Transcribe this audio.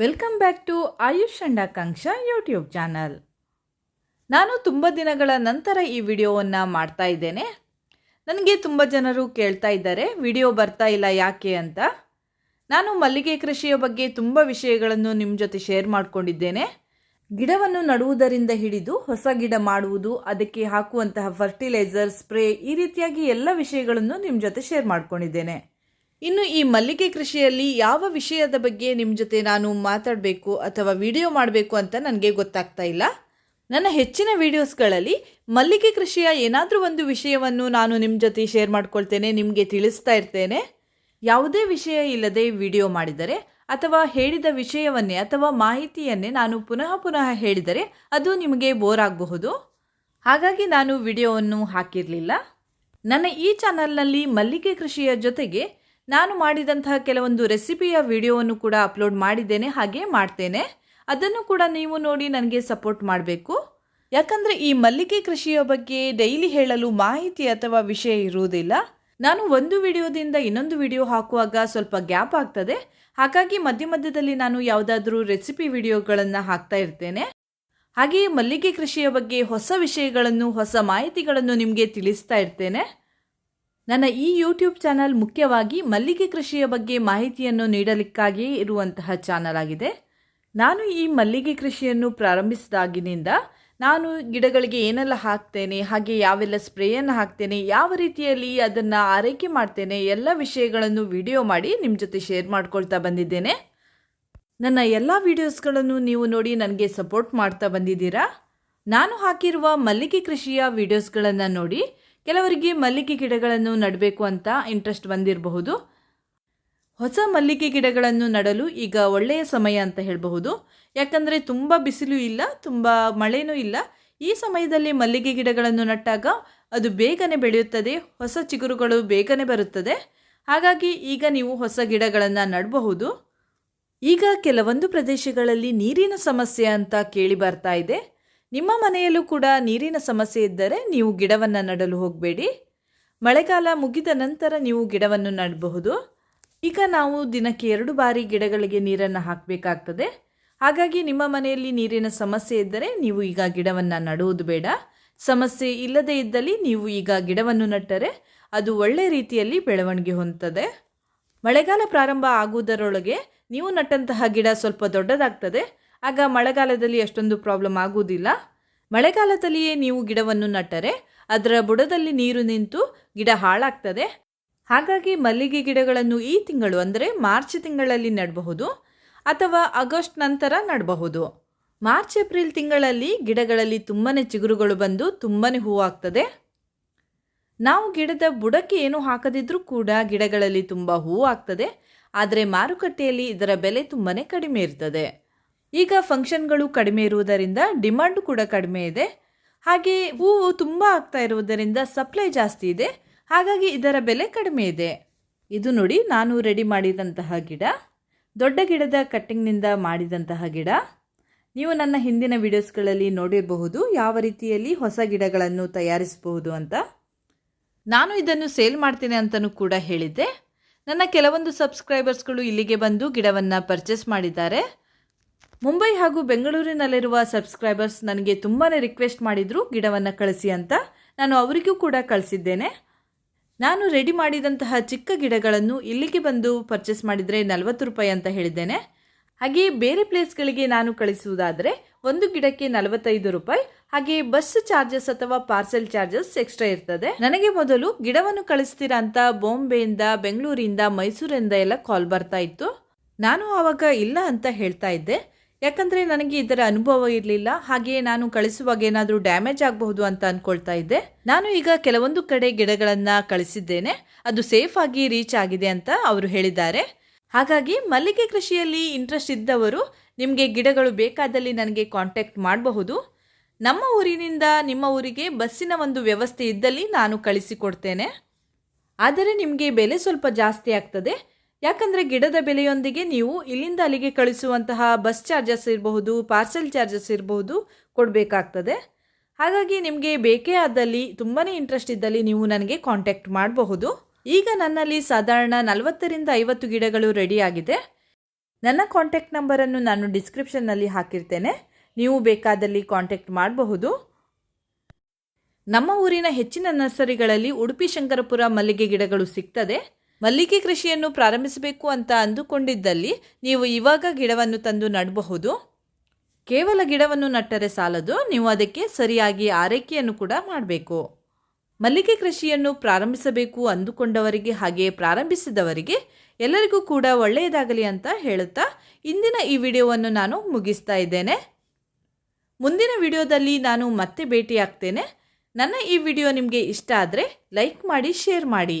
Welcome back to Ayush and Akanksha YouTube channel. ನಾನು ತುಂಬ ದಿನಗಳ ನಂತರ ಈ ವಿಡಿಯೋವನ್ನು ಮಾಡ್ತಾ ಇದ್ದೇನೆ. ನನಗೆ ತುಂಬ ಜನರು ಕೇಳ್ತಾ ಇದ್ದಾರೆ, ವಿಡಿಯೋ ಬರ್ತಾ ಇಲ್ಲ ಯಾಕೆ ಅಂತ. ನಾನು ಮಲ್ಲಿಗೆ ಕೃಷಿಯ ಬಗ್ಗೆ ತುಂಬ ವಿಷಯಗಳನ್ನು ನಿಮ್ಮ ಜೊತೆ ಶೇರ್ ಮಾಡಿಕೊಂಡಿದ್ದೇನೆ. ಗಿಡವನ್ನು ನಡುವುದರಿಂದ ಹಿಡಿದು ಹೊಸ ಗಿಡ ಮಾಡುವುದು, ಅದಕ್ಕೆ ಹಾಕುವಂತಹ ಫರ್ಟಿಲೈಸರ್ ಸ್ಪ್ರೇ ಈ ರೀತಿಯಾಗಿ ಎಲ್ಲ ವಿಷಯಗಳನ್ನು ನಿಮ್ಮ ಜೊತೆ ಶೇರ್ ಮಾಡ್ಕೊಂಡಿದ್ದೇನೆ. ಇನ್ನು ಈ ಮಲ್ಲಿಗೆ ಕೃಷಿಯಲ್ಲಿ ಯಾವ ವಿಷಯದ ಬಗ್ಗೆ ನಿಮ್ಮ ಜೊತೆ ನಾನು ಮಾತಾಡಬೇಕು ಅಥವಾ ವಿಡಿಯೋ ಮಾಡಬೇಕು ಅಂತ ನನಗೆ ಗೊತ್ತಾಗ್ತಾ ಇಲ್ಲ. ನನ್ನ ಹೆಚ್ಚಿನ ವಿಡಿಯೋಸ್ಗಳಲ್ಲಿ ಮಲ್ಲಿಗೆ ಕೃಷಿಯ ಏನಾದರೂ ಒಂದು ವಿಷಯವನ್ನು ನಾನು ನಿಮ್ಮ ಜೊತೆ ಶೇರ್ ಮಾಡ್ಕೊಳ್ತೇನೆ, ನಿಮಗೆ ತಿಳಿಸ್ತಾ ಇರ್ತೇನೆ. ಯಾವುದೇ ವಿಷಯ ಇಲ್ಲದೆ ವಿಡಿಯೋ ಮಾಡಿದರೆ ಅಥವಾ ಹೇಳಿದ ವಿಷಯವನ್ನೇ ಅಥವಾ ಮಾಹಿತಿಯನ್ನೇ ನಾನು ಪುನಃ ಪುನಃ ಹೇಳಿದರೆ ಅದು ನಿಮಗೆ ಬೋರ್ ಆಗಬಹುದು. ಹಾಗಾಗಿ ನಾನು ವಿಡಿಯೋವನ್ನು ಹಾಕಿರಲಿಲ್ಲ. ನನ್ನ ಈ ಚಾನಲ್ನಲ್ಲಿ ಮಲ್ಲಿಗೆ ಕೃಷಿಯ ಜೊತೆಗೆ ನಾನು ಮಾಡಿದಂತಹ ಕೆಲವೊಂದು ರೆಸಿಪಿಯ ವಿಡಿಯೋವನ್ನು ಕೂಡ ಅಪ್ಲೋಡ್ ಮಾಡಿದ್ದೇನೆ ಹಾಗೆ ಮಾಡ್ತೇನೆ. ಅದನ್ನು ಕೂಡ ನೀವು ನೋಡಿ ನನಗೆ ಸಪೋರ್ಟ್ ಮಾಡಬೇಕು. ಯಾಕಂದರೆ ಈ ಮಲ್ಲಿಗೆ ಕೃಷಿಯ ಬಗ್ಗೆ ಡೈಲಿ ಹೇಳಲು ಮಾಹಿತಿ ಅಥವಾ ವಿಷಯ ಇರುವುದಿಲ್ಲ. ನಾನು ಒಂದು ವಿಡಿಯೋದಿಂದ ಇನ್ನೊಂದು ವಿಡಿಯೋ ಹಾಕುವಾಗ ಸ್ವಲ್ಪ ಗ್ಯಾಪ್ ಆಗ್ತದೆ. ಹಾಗಾಗಿ ಮಧ್ಯ ಮಧ್ಯದಲ್ಲಿ ನಾನು ಯಾವುದಾದ್ರೂ ರೆಸಿಪಿ ವಿಡಿಯೋಗಳನ್ನು ಹಾಕ್ತಾ ಇರ್ತೇನೆ. ಹಾಗೆಯೇ ಮಲ್ಲಿಗೆ ಕೃಷಿಯ ಬಗ್ಗೆ ಹೊಸ ವಿಷಯಗಳನ್ನು, ಹೊಸ ಮಾಹಿತಿಗಳನ್ನು ನಿಮಗೆ ತಿಳಿಸ್ತಾ ಇರ್ತೇನೆ. ನನ್ನ ಈ ಯೂಟ್ಯೂಬ್ ಚಾನಲ್ ಮುಖ್ಯವಾಗಿ ಮಲ್ಲಿಗೆ ಕೃಷಿಯ ಬಗ್ಗೆ ಮಾಹಿತಿಯನ್ನು ನೀಡಲಿಕ್ಕಾಗಿಯೇ ಇರುವಂತಹ ಚಾನಲ್ ಆಗಿದೆ. ನಾನು ಈ ಮಲ್ಲಿಗೆ ಕೃಷಿಯನ್ನು ಪ್ರಾರಂಭಿಸಿದಾಗಿನಿಂದ ನಾನು ಗಿಡಗಳಿಗೆ ಏನೆಲ್ಲ ಹಾಕ್ತೇನೆ, ಹಾಗೆ ಯಾವೆಲ್ಲ ಸ್ಪ್ರೇಯನ್ನು ಹಾಕ್ತೇನೆ, ಯಾವ ರೀತಿಯಲ್ಲಿ ಅದನ್ನು ಆರೈಕೆ ಮಾಡ್ತೇನೆ, ಎಲ್ಲ ವಿಷಯಗಳನ್ನು ವಿಡಿಯೋ ಮಾಡಿ ನಿಮ್ಮ ಜೊತೆ ಶೇರ್ ಮಾಡ್ಕೊಳ್ತಾ ಬಂದಿದ್ದೇನೆ. ನನ್ನ ಎಲ್ಲ ವಿಡಿಯೋಸ್ಗಳನ್ನು ನೀವು ನೋಡಿ ನನಗೆ ಸಪೋರ್ಟ್ ಮಾಡ್ತಾ ಬಂದಿದ್ದೀರಾ? ನಾನು ಹಾಕಿರುವ ಮಲ್ಲಿಗೆ ಕೃಷಿಯ ವಿಡಿಯೋಸ್ಗಳನ್ನು ನೋಡಿ ಕೆಲವರಿಗೆ ಮಲ್ಲಿಗೆ ಗಿಡಗಳನ್ನು ನೆಡಬೇಕು ಅಂತ ಇಂಟ್ರೆಸ್ಟ್ ಬಂದಿರಬಹುದು. ಹೊಸ ಮಲ್ಲಿಗೆ ಗಿಡಗಳನ್ನು ನೆಡಲು ಈಗ ಒಳ್ಳೆಯ ಸಮಯ ಅಂತ ಹೇಳಬಹುದು. ಯಾಕಂದರೆ ತುಂಬ ಬಿಸಿಲು ಇಲ್ಲ, ತುಂಬ ಮಳೆನೂ ಇಲ್ಲ. ಈ ಸಮಯದಲ್ಲಿ ಮಲ್ಲಿಗೆ ಗಿಡಗಳನ್ನು ನಟ್ಟಾಗ ಅದು ಬೇಗನೆ ಬೆಳೆಯುತ್ತದೆ, ಹೊಸ ಚಿಗುರುಗಳು ಬೇಗನೆ ಬರುತ್ತದೆ. ಹಾಗಾಗಿ ಈಗ ನೀವು ಹೊಸ ಗಿಡಗಳನ್ನು ನಡಬಹುದು. ಈಗ ಕೆಲವೊಂದು ಪ್ರದೇಶಗಳಲ್ಲಿ ನೀರಿನ ಸಮಸ್ಯೆ ಅಂತ ಕೇಳಿ ಬರ್ತಾ ಇದೆ. ನಿಮ್ಮ ಮನೆಯಲ್ಲೂ ಕೂಡ ನೀರಿನ ಸಮಸ್ಯೆ ಇದ್ದರೆ ನೀವು ಗಿಡವನ್ನು ನೆಡಲು ಹೋಗಬೇಡಿ. ಮಳೆಗಾಲ ಮುಗಿದ ನಂತರ ನೀವು ಗಿಡವನ್ನು ನೆಡಬಹುದು. ಈಗ ನಾವು ದಿನಕ್ಕೆ ಎರಡು ಬಾರಿ ಗಿಡಗಳಿಗೆ ನೀರನ್ನು ಹಾಕಬೇಕಾಗ್ತದೆ. ಹಾಗಾಗಿ ನಿಮ್ಮ ಮನೆಯಲ್ಲಿ ನೀರಿನ ಸಮಸ್ಯೆ ಇದ್ದರೆ ನೀವು ಈಗ ಗಿಡವನ್ನು ನಡುವುದು ಬೇಡ. ಸಮಸ್ಯೆ ಇಲ್ಲದೇ ಇದ್ದಲ್ಲಿ ನೀವು ಈಗ ಗಿಡವನ್ನು ನಟ್ಟರೆ ಅದು ಒಳ್ಳೆ ರೀತಿಯಲ್ಲಿ ಬೆಳವಣಿಗೆ ಹೊಂದುತ್ತದೆ ಮಳೆಗಾಲ ಪ್ರಾರಂಭ ಆಗುವುದರೊಳಗೆ ನೀವು ನಟ್ಟಂತಹ ಗಿಡ ಸ್ವಲ್ಪ ದೊಡ್ಡದಾಗ್ತದೆ. ಆಗ ಮಳೆಗಾಲದಲ್ಲಿ ಅಷ್ಟೊಂದು ಪ್ರಾಬ್ಲಮ್ ಆಗುವುದಿಲ್ಲ. ಮಳೆಗಾಲದಲ್ಲಿಯೇ ನೀವು ಗಿಡವನ್ನು ನಟ್ಟರೆ ಅದರ ಬುಡದಲ್ಲಿ ನೀರು ನಿಂತು ಗಿಡ ಹಾಳಾಗ್ತದೆ. ಹಾಗಾಗಿ ಮಲ್ಲಿಗೆ ಗಿಡಗಳನ್ನು ಈ ತಿಂಗಳು ಅಂದರೆ ಮಾರ್ಚ್ ತಿಂಗಳಲ್ಲಿ ನೆಡಬಹುದು ಅಥವಾ ಆಗಸ್ಟ್ ನಂತರ ನೆಡಬಹುದು. ಮಾರ್ಚ್, ಏಪ್ರಿಲ್ ತಿಂಗಳಲ್ಲಿ ಗಿಡಗಳಲ್ಲಿ ತುಂಬಾ ಚಿಗುರುಗಳು ಬಂದು ತುಂಬಾ ಹೂವಾಗ್ತದೆ. ನಾವು ಗಿಡದ ಬುಡಕ್ಕೆ ಏನು ಹಾಕದಿದ್ರೂ ಕೂಡ ಗಿಡಗಳಲ್ಲಿ ತುಂಬ ಹೂವು ಆಗ್ತದೆ ಆದರೆ ಮಾರುಕಟ್ಟೆಯಲ್ಲಿ ಇದರ ಬೆಲೆ ತುಂಬಾ ಕಡಿಮೆ ಇರ್ತದೆ. ಈಗ ಫಂಕ್ಷನ್ಗಳು ಕಡಿಮೆ ಇರುವುದರಿಂದ ಡಿಮಾಂಡ್ ಕೂಡ ಕಡಿಮೆ ಇದೆ. ಹಾಗೆ ಹೂವು ತುಂಬ ಆಗ್ತಾ ಇರುವುದರಿಂದ ಸಪ್ಲೈ ಜಾಸ್ತಿ ಇದೆ. ಹಾಗಾಗಿ ಇದರ ಬೆಲೆ ಕಡಿಮೆ ಇದೆ. ಇದು ನೋಡಿ, ನಾನು ರೆಡಿ ಮಾಡಿದಂತಹ ಗಿಡ, ದೊಡ್ಡ ಗಿಡದ ಕಟ್ಟಿಂಗ್ನಿಂದ ಮಾಡಿದಂತಹ ಗಿಡ. ನೀವು ನನ್ನ ಹಿಂದಿನ ವಿಡಿಯೋಸ್ಗಳಲ್ಲಿ ನೋಡಿರಬಹುದು ಯಾವ ರೀತಿಯಲ್ಲಿ ಹೊಸ ಗಿಡಗಳನ್ನು ತಯಾರಿಸಬಹುದು ಅಂತ. ನಾನು ಇದನ್ನು ಸೇಲ್ ಮಾಡ್ತೇನೆ ಅಂತಲೂ ಕೂಡ ಹೇಳಿದ್ದೆ. ನನ್ನ ಕೆಲವೊಂದು ಸಬ್ಸ್ಕ್ರೈಬರ್ಸ್ಗಳು ಇಲ್ಲಿಗೆ ಬಂದು ಗಿಡವನ್ನು ಪರ್ಚೇಸ್ ಮಾಡಿದ್ದಾರೆ. ಮುಂಬೈ ಹಾಗೂ ಬೆಂಗಳೂರಿನಲ್ಲಿರುವ ಸಬ್ಸ್ಕ್ರೈಬರ್ಸ್ ನನಗೆ ತುಂಬಾ ರಿಕ್ವೆಸ್ಟ್ ಮಾಡಿದರು ಗಿಡವನ್ನು ಕಳಿಸಿ ಅಂತ. ನಾನು ಅವರಿಗೂ ಕೂಡ ಕಳಿಸಿದ್ದೇನೆ. ನಾನು ರೆಡಿ ಮಾಡಿದಂತಹ ಚಿಕ್ಕ ಗಿಡಗಳನ್ನು ಇಲ್ಲಿಗೆ ಬಂದು ಪರ್ಚೇಸ್ ಮಾಡಿದರೆ ನಲವತ್ತು ರೂಪಾಯಿ ಅಂತ ಹೇಳಿದ್ದೇನೆ. ಹಾಗೆಯೇ ಬೇರೆ ಪ್ಲೇಸ್ಗಳಿಗೆ ನಾನು ಕಳಿಸುವುದಾದರೆ ಒಂದು ಗಿಡಕ್ಕೆ ನಲವತ್ತೈದು ರೂಪಾಯಿ, ಹಾಗೆ ಬಸ್ ಚಾರ್ಜಸ್ ಅಥವಾ ಪಾರ್ಸೆಲ್ ಚಾರ್ಜಸ್ ಎಕ್ಸ್ಟ್ರಾ ಇರ್ತದೆ. ನನಗೆ ಮೊದಲು ಗಿಡವನ್ನು ಕಳಿಸ್ತೀರಾ ಅಂತ ಬಾಂಬೆಯಿಂದ, ಬೆಂಗಳೂರಿಂದ, ಮೈಸೂರಿಂದ ಎಲ್ಲ ಕಾಲ್ ಬರ್ತಾ ಇತ್ತು. ನಾನು ಆವಾಗ ಇಲ್ಲ ಅಂತ ಹೇಳ್ತಾ ಇದ್ದೆ. ಯಾಕಂದರೆ ನನಗೆ ಇದರ ಅನುಭವ ಇರಲಿಲ್ಲ. ಹಾಗೆಯೇ ನಾನು ಕಳಿಸುವಾಗ ಏನಾದರೂ ಡ್ಯಾಮೇಜ್ ಆಗಬಹುದು ಅಂತ ಅಂದ್ಕೊಳ್ತಾ ಇದ್ದೆ. ನಾನು ಈಗ ಕೆಲವೊಂದು ಕಡೆ ಗಿಡಗಳನ್ನು ಕಳಿಸಿದ್ದೇನೆ. ಅದು ಸೇಫ್ ಆಗಿ ರೀಚ್ ಆಗಿದೆ ಅಂತ ಅವರು ಹೇಳಿದ್ದಾರೆ. ಹಾಗಾಗಿ ಮಲ್ಲಿಗೆ ಕೃಷಿಯಲ್ಲಿ ಇಂಟ್ರೆಸ್ಟ್ ಇದ್ದವರು ನಿಮಗೆ ಗಿಡಗಳು ಬೇಕಾದಲ್ಲಿ ನನಗೆ ಕಾಂಟ್ಯಾಕ್ಟ್ ಮಾಡಬಹುದು. ನಮ್ಮ ಊರಿನಿಂದ ನಿಮ್ಮ ಊರಿಗೆ ಬಸ್ಸಿನ ಒಂದು ವ್ಯವಸ್ಥೆ ಇದ್ದಲ್ಲಿ ನಾನು ಕಳಿಸಿಕೊಡ್ತೇನೆ ಆದರೆ ನಿಮಗೆ ಬೆಲೆ ಸ್ವಲ್ಪ ಜಾಸ್ತಿ ಆಗ್ತದೆ. ಯಾಕಂದರೆ ಗಿಡದ ಬೆಲೆಯೊಂದಿಗೆ ನೀವು ಇಲ್ಲಿಂದ ಅಲ್ಲಿಗೆ ಕಳಿಸುವಂತಹ ಬಸ್ ಚಾರ್ಜಸ್ ಇರಬಹುದು ಪಾರ್ಸೆಲ್ ಚಾರ್ಜಸ್ ಇರಬಹುದು ಕೊಡಬೇಕಾಗ್ತದೆ. ಹಾಗಾಗಿ ನಿಮಗೆ ಬೇಕೇ ಆದಲ್ಲಿ ತುಂಬಾ ಇಂಟ್ರೆಸ್ಟ್ ಇದ್ದಲ್ಲಿ ನೀವು ನನಗೆ ಕಾಂಟ್ಯಾಕ್ಟ್ ಮಾಡಬಹುದು. ಈಗ ನನ್ನಲ್ಲಿ ಸಾಧಾರಣ ನಲವತ್ತರಿಂದ ಐವತ್ತು ಗಿಡಗಳು ರೆಡಿಯಾಗಿದೆ ನನ್ನ ಕಾಂಟ್ಯಾಕ್ಟ್ ನಂಬರನ್ನು ನಾನು ಡಿಸ್ಕ್ರಿಪ್ಷನ್ನಲ್ಲಿ ಹಾಕಿರ್ತೇನೆ. ನೀವು ಬೇಕಾದಲ್ಲಿ ಕಾಂಟ್ಯಾಕ್ಟ್ ಮಾಡಬಹುದು. ನಮ್ಮ ಊರಿನ ಹೆಚ್ಚಿನ ನರ್ಸರಿಗಳಲ್ಲಿ ಉಡುಪಿ ಶಂಕರಪುರ ಮಲ್ಲಿಗೆ ಗಿಡಗಳು ಸಿಗ್ತದೆ. ಮಲ್ಲಿಗೆ ಕೃಷಿಯನ್ನು ಪ್ರಾರಂಭಿಸಬೇಕು ಅಂತ ಅಂದುಕೊಂಡಿದ್ದಲ್ಲಿ ನೀವು ಇವಾಗ ಗಿಡವನ್ನು ತಂದು ನಡಬಹುದು. ಕೇವಲ ಗಿಡವನ್ನು ನಟ್ಟರೆ ಸಾಲದು, ನೀವು ಅದಕ್ಕೆ ಸರಿಯಾಗಿ ಆರೈಕೆಯನ್ನು ಕೂಡ ಮಾಡಬೇಕು. ಮಲ್ಲಿಗೆ ಕೃಷಿಯನ್ನು ಪ್ರಾರಂಭಿಸಬೇಕು ಅಂದುಕೊಂಡವರಿಗೆ ಹಾಗೆಯೇ ಪ್ರಾರಂಭಿಸಿದವರಿಗೆ ಎಲ್ಲರಿಗೂ ಕೂಡ ಒಳ್ಳೆಯದಾಗಲಿ ಅಂತ ಹೇಳುತ್ತಾ ಇಂದಿನ ಈ ವಿಡಿಯೋವನ್ನು ನಾನು ಮುಗಿಸ್ತಾ ಇದ್ದೇನೆ. ಮುಂದಿನ ವಿಡಿಯೋದಲ್ಲಿ ನಾನು ಮತ್ತೆ ಭೇಟಿಯಾಗ್ತೇನೆ. ನನ್ನ ಈ ವಿಡಿಯೋ ನಿಮಗೆ ಇಷ್ಟ ಆದರೆ ಲೈಕ್ ಮಾಡಿ, ಶೇರ್ ಮಾಡಿ.